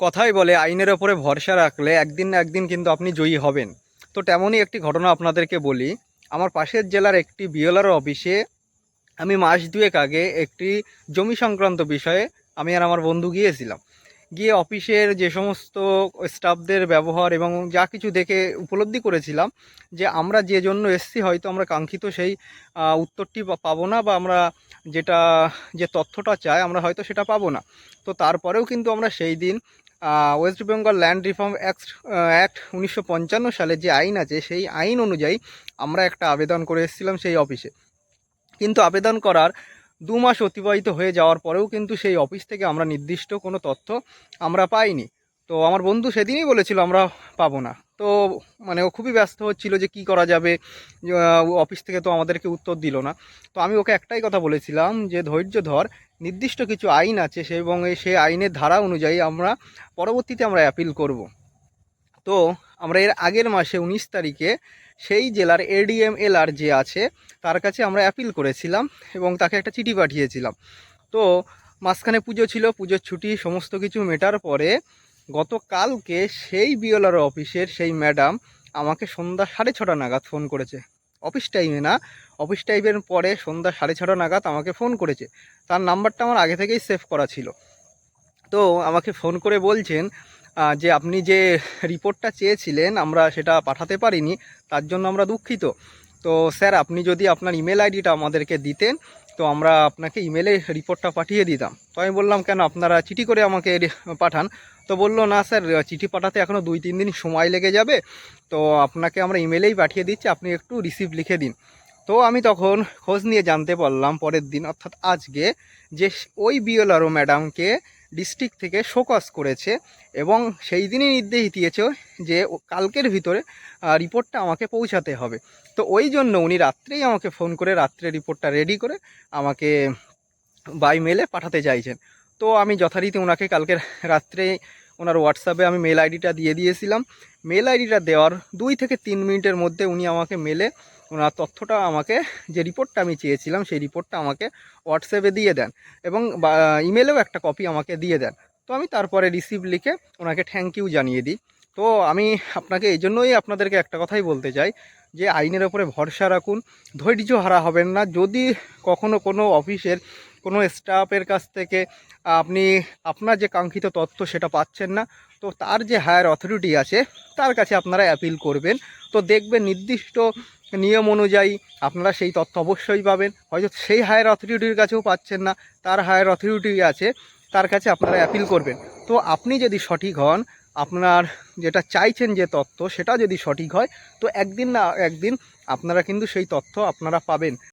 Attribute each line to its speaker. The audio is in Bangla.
Speaker 1: কথাই বলে, আইনের ওপরে ভরসা রাখলে একদিন না একদিন কিন্তু আপনি জয়ী হবেন। তো তেমনই একটি ঘটনা আপনাদেরকে বলি। আমার পাশের জেলার একটি বিওলার অফিসে আমি মাস দুয়েক আগে একটি জমি সংক্রান্ত বিষয়ে আমি আর আমার বন্ধু গিয়েছিলাম। গিয়ে অফিসের যে সমস্ত স্টাফদের ব্যবহার এবং যা কিছু দেখে উপলব্ধি করেছিলাম যে আমরা যে জন্য এসছি হয়তো আমরা কাঙ্ক্ষিত সেই উত্তরটি পাবো না বা আমরা যেটা, যে তথ্যটা চাই আমরা হয়তো সেটা পাবো না। তো তারপরেও কিন্তু আমরা সেই দিন West Bengal land reform act act উনিশশো পঞ্চান্ন সালে যে আইন আছে, সেই আইন অনুযায়ী আমরা একটা আবেদন করে এসেছিলাম সেই অফিসে। কিন্তু আবেদন করার দু মাস অতিবাহিত হয়ে যাওয়ার পরেও কিন্তু সেই অফিস থেকে আমরা নির্দিষ্ট কোনো তথ্য আমরা পাইনি। তো আমার বন্ধু সেদিনই বলেছিল, আমরা পাবো না। তো মানে ও খুবই ব্যস্ত হচ্ছিল যে কি করা যাবে। অফিস থেকে তো আমাদেরকে উত্তর দিল না। তো আমি ওকে একটাই কথা বলেছিলাম যে, ধৈর্য ধর নির্দিষ্ট কিছু আইন আছে এবং সেই আইনের ধারা অনুযায়ী আমরা পরবর্তীতে আমরা অ্যাপিল করব। তো আমরা এর আগের মাসে উনিশ তারিখে সেই জেলার এডিএম এলআর যে আছে, তার কাছে আমরা অ্যাপিল করেছিলাম এবং তাকে একটা চিঠি পাঠিয়েছিলাম। তো মাঝখানে পুজো ছিল, পুজোর ছুটি, সমস্ত কিছু মেটার পরে গতকালকে সেই বিওলার অফিসের সেই ম্যাডাম আমাকে সন্ধ্যা সাড়ে ছটা নাগাদ ফোন করেছে। অফিস টাইমে না, অফিস টাইমের পরে সন্ধ্যা সাড়ে ছটা নাগাদ আমাকে ফোন করেছে। তার নাম্বারটা আমার আগে থেকেই সেভ করা ছিল। তো আমাকে ফোন করে বলছেন যে আপনি যে রিপোর্টটা চেয়েছিলেন, আমরা সেটা পাঠাতে পারিনি, তার জন্য আমরা দুঃখিত। তো স্যার, আপনি যদি আপনার ইমেল আইডিটা আমাদেরকে দিতেন তো আমরা আপনাকে ইমেলে রিপোর্টটা পাঠিয়ে দিতাম। তো আমি বললাম, কেন আপনারা চিঠি করে আমাকে পাঠান? তো বলল, না স্যার, চিঠি পাঠাতে এখনও দুই তিন দিন সময় লেগে যাবে। তো আপনাকে আমরা ইমেলেই পাঠিয়ে দিচ্ছি, আপনি একটু রিসিভ লিখে দিন। তো আমি তখন খোঁজ নিয়ে জানতে পারলাম পরের দিন, অর্থাৎ আজকে, যে ওই বিএলআরও ম্যাডামকে ডিস্ট্রিক্ট থেকে শোকস করেছে এবং সেই দিনই নির্দেশ দিয়েছে যে কালকের ভিতরে রিপোর্টটা আমাকে পৌঁছাতে হবে। তো ওই জন্য উনি রাত্রেই আমাকে ফোন করে, রাত্রে রিপোর্টটা রেডি করে আমাকে বাই মেলে পাঠাতে চাইছেন। তো আমি যথারীতি ওনাকে কালকে রাত্রে ওনার হোয়াটসঅ্যাপে আমি মেল আইডিটা দিয়ে দিয়েছিলাম। মেল আইডিটা দেওয়ার দুই থেকে তিন মিনিটের মধ্যে উনি আমাকে মেলে ওনার তথ্যটা আমাকে, যে রিপোর্টটা আমি চেয়েছিলাম, সেই রিপোর্টটা আমাকে হোয়াটসঅ্যাপে দিয়ে দেন এবং ইমেলেও একটা কপি আমাকে দিয়ে দেন। তো আমি তারপরে রিসিভ লিখে ওনাকে থ্যাংক ইউ জানিয়ে দিই। তো আমি আপনাকে এই জন্যই আপনাদেরকে একটা কথাই বলতে চাই, যে আইনের ওপরে ভরসা রাখুন, ধৈর্য হারা হবেন না। যদি কখনো কোনো অফিসের কোনো স্টাফের কাছ থেকে আপনি আপনার যে কাঙ্ক্ষিত তথ্য সেটা পাচ্ছেন না, তো তার যে হায়ার অথরিটি আছে, তার কাছে আপনারা অ্যাপিল করবেন। তো দেখবেন নির্দিষ্ট নিয়ম অনুযায়ী আপনারা সেই তথ্য অবশ্যই পাবেন। হয়তো সেই হায়ার অথরিটির কাছেও পাচ্ছেন না, তার হায়ার অথরিটি আছে, তার কাছে আপনারা অ্যাপিল করবেন। তো আপনি যদি সঠিক হন, আপনার যেটা চাইছেন যে তথ্য, সেটা যদি সঠিক হয়, তো একদিন না একদিন আপনারা কিন্তু সেই তথ্য আপনারা পাবেন।